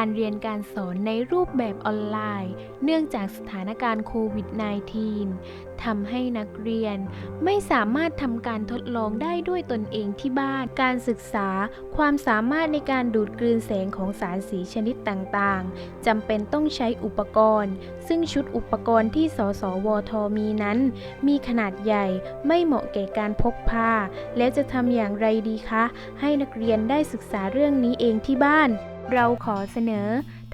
การเรียนการสอนในรูปแบบออนไลน์ เนื่องจากสถานการณ์โควิด -19 ทำให้นักเรียนไม่สามารถทำการทดลองได้ด้วยตนเองที่บ้าน การศึกษาความสามารถในการดูดกลืนแสงของสารสีชนิดต่างๆจำเป็นต้องใช้อุปกรณ์ ซึ่งชุดอุปกรณ์ที่สสวทมีนั้น มีขนาดใหญ่ไม่เหมาะแก่การพกพาแล้วจะทำอย่างไรดีคะ ให้นักเรียนได้ศึกษาเรื่องนี้เองที่บ้าน เราขอเสนอ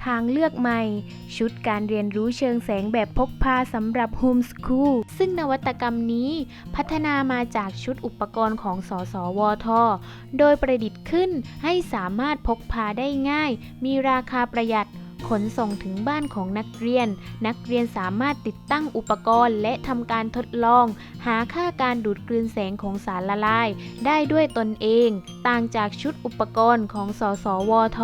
ทางเลือกใหม่ ชุดการเรียนรู้เชิงแสงแบบพกพาสำหรับโฮมสคูลซึ่งนวัตกรรมนี้พัฒนามาจากชุดอุปกรณ์ของสสวท โดยประดิษฐ์ขึ้นให้สามารถพกพาได้ง่าย มีราคาประหยัด ขนส่งถึงบ้านของนักเรียน นักเรียนสามารถติดตั้งอุปกรณ์และทำการทดลอง หาค่าการดูดกลืนแสงของสารละลาย ได้ด้วยตนเอง ต่างจากชุดอุปกรณ์ของสสวท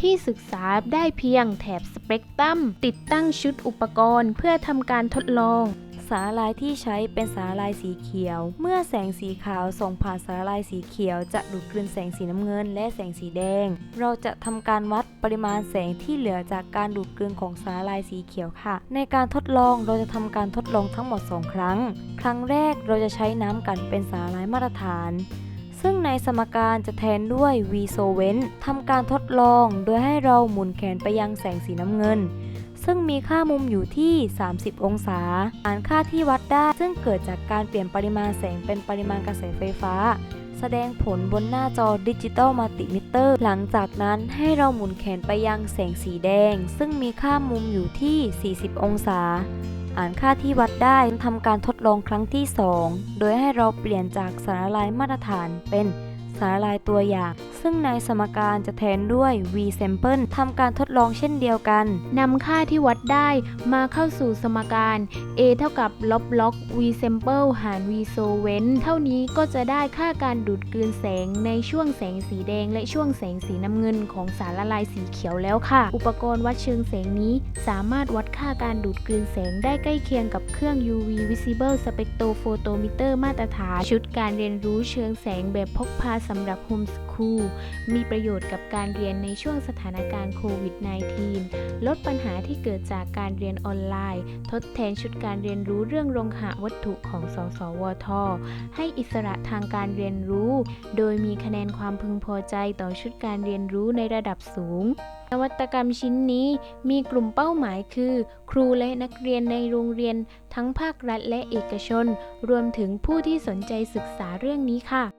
ที่ศึกษาได้เพียงแถบสเปกตรัม ติดตั้งชุดอุปกรณ์เพื่อทำการทดลอง สารละลายที่ใช้เป็นสารละลายสีเขียว เมื่อแสงสีขาวส่งผ่านสารละลายสีเขียว จะดูดกลืนแสงสีน้ำเงิน และแสงสีแดง เราจะทำการวัดปริมาณแสงที่เหลือจากการดูดกลืนของสารละลายสีเขียวค่ะ ในการทดลองเราจะทำการทดลองทั้งหมด 2 ครั้ง ครั้งแรกเราจะใช้น้ำกันเป็นสารละลายมาตรฐานซึ่งในสมการจะแทนด้วย v sovent ทำการทดลองโดยให้เราหมุนแขนไปยังแสงสีน้ำเงิน ซึ่งมีค่ามุมอยู่ที่ 30 องศา อ่านค่าที่วัดได้ ซึ่งเกิดจากการเปลี่ยนปริมาณแสงเป็นปริมาณกระแสไฟฟ้า แสดงผลบนหน้าจอดิจิตอลมัลติมิเตอร์ หลังจากนั้นให้เราหมุนแขนไปยังแสงสีแดง ซึ่งมีค่ามุมอยู่ที่ 40 องศา อ่านค่าที่วัดได้ทำการทดลองครั้งที่ 2 โดยให้เราเปลี่ยนจากสารละลายมาตรฐานเป็นสารละลายตัวอย่าง ซึ่งในสมการจะแทนด้วย v sample ทำการทดลองเช่นเดียวกัน นำค่าที่วัดได้มาเข้าสู่สมการ a เท่ากับลบล็อก v sample หาร v-sovent เท่านี้ก็จะได้ค่าการดูดกลืนแสงในช่วงแสงสีแดง และช่วงแสงสีน้ำเงินของสารละลายสีเขียวแล้วค่ะ อุปกรณ์วัดเชิงแสงนี้ สามารถวัดค่าการดูดกลืนแสงได้ใกล้เคียงกับเครื่อง UV Visible Spectrophotometer มาตรฐานชุดการเรียนรู้เชิงแสงแบบพกพาสำหรับ Home School มีมีประโยชน์กับการเรียนในช่วงสถานการณ์โควิด -19 ลดปัญหาที่เกิดจากการเรียนออนไลน์ ทดแทนชุดการเรียนรู้เรื่องโลหะวัตถุของ สสวท ให้อิสระทางการเรียนรู้ โดยมีคะแนนความพึงพอใจต่อชุดการเรียนรู้ในระดับสูงนวัตกรรมชิ้นนี้มีกลุ่มเป้าหมายคือ ครูและนักเรียนในโรงเรียน ทั้งภาครัฐและเอกชน รวมถึงผู้ที่สนใจศึกษาเรื่องนี้ค่ะ